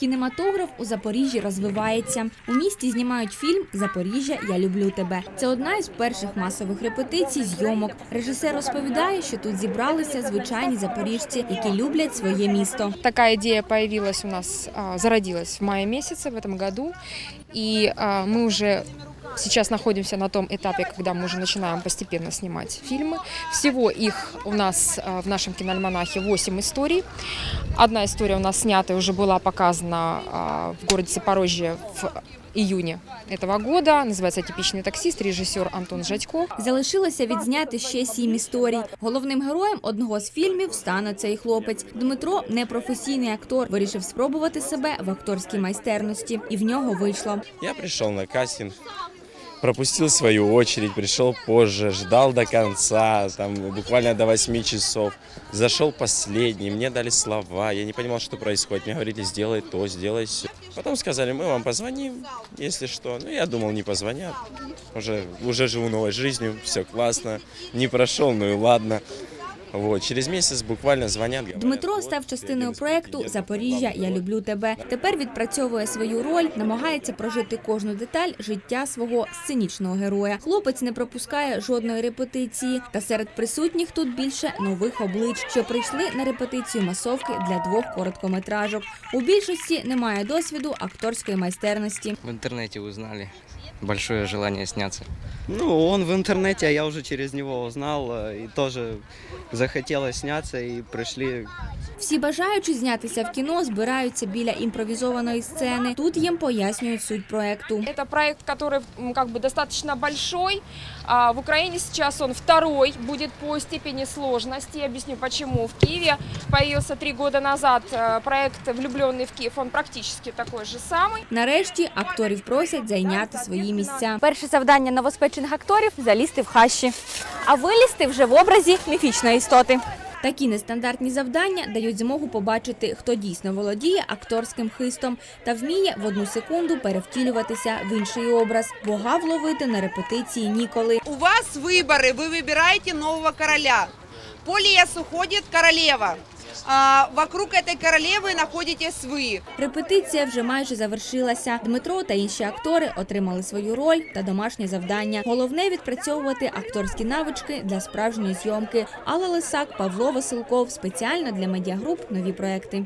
Кінематограф у Запоріжжі розвивається. У місті знімають фільм Запоріжжя, я люблю тебе. Це одна із перших масових репетицій зйомок. Режисер розповідає, що тут зібралися звичайні запоріжці, які люблять своє місто. Така ідея появилась у нас, зародилась в мае місяці в этом году, і ми уже сейчас находимся на том этапе, когда мы уже начинаем постепенно снимать фильмы. Всего их у нас а, в нашем киноальманахе 8 историй. Одна история у нас снята и уже была показана а, в городе Запорожье в июне этого года. Называется «Типичный таксист», режиссер Антон Жадько. Залишилося відзняти ще сім історій. Головним героєм одного з фільмів стане цей хлопець. Дмитро непрофесійний актор, вирішив спробувати себе в акторській майстерності, і в нього вийшло. Я пришел на кастинг, пропустил свою очередь, пришел позже, ждал до конца, там буквально до 8 часов. Зашел последний, мне дали слова, я не понимал, что происходит. Мне говорили, сделай то, сделай все. Потом сказали, мы вам позвоним, если что. Ну, я думал, не позвонят. Уже, уже живу новой жизнью, все классно. Не прошел, ну и ладно. Вот, через месяц буквально звонят. Дмитро став частиною проекту Запоріжжя. Я люблю тебе. Тепер відпрацьовує свою роль, намагається прожити кожну деталь життя свого сценічного героя. Хлопець не пропускає жодної репетиції. Та серед присутніх тут більше нових облич, що прийшли на репетицію масовки для двох короткометражок. У більшості немає досвіду акторської майстерності. В интернете узнали. Большое желание сняться. Ну, он в интернете, а я уже через него узнал, э, и тоже захотелось сняться, и пришли Всі бажаючі знятися в кіно збираються біля імпровізованої сцени. Тут їм пояснюють суть проекту. Это проект, который м, как бы достаточно большой. А, В Украине сейчас он второй будет по степени сложности. Я объясню почему. В Киеве появился три года назад э, проект «Влюбленный в Киев». Он практически такой же самый. Нарешті акторів просять зайняти свої місця. Перше завдання новоспечених акторів залізти в хащі, а вилізти вже в образі міфічної істоти. Такі нестандартні завдання дають змогу побачити, хто дійсно володіє акторським хистом та вміє в одну секунду перевтілюватися в інший образ. Бога вловити на репетиції ніколи. У вас выборы, вы выбираете нового короля. По лесу ходит королева. А, вокруг этой королевы находитесь вы. Репетиція вже майже завершилася. Дмитро та інші актори отримали свою роль та домашнє завдання. Головне відпрацьовувати акторські навички для справжньої зйомки. Алла Лисак, Павло Василков спеціально для медіагруп нові проекти.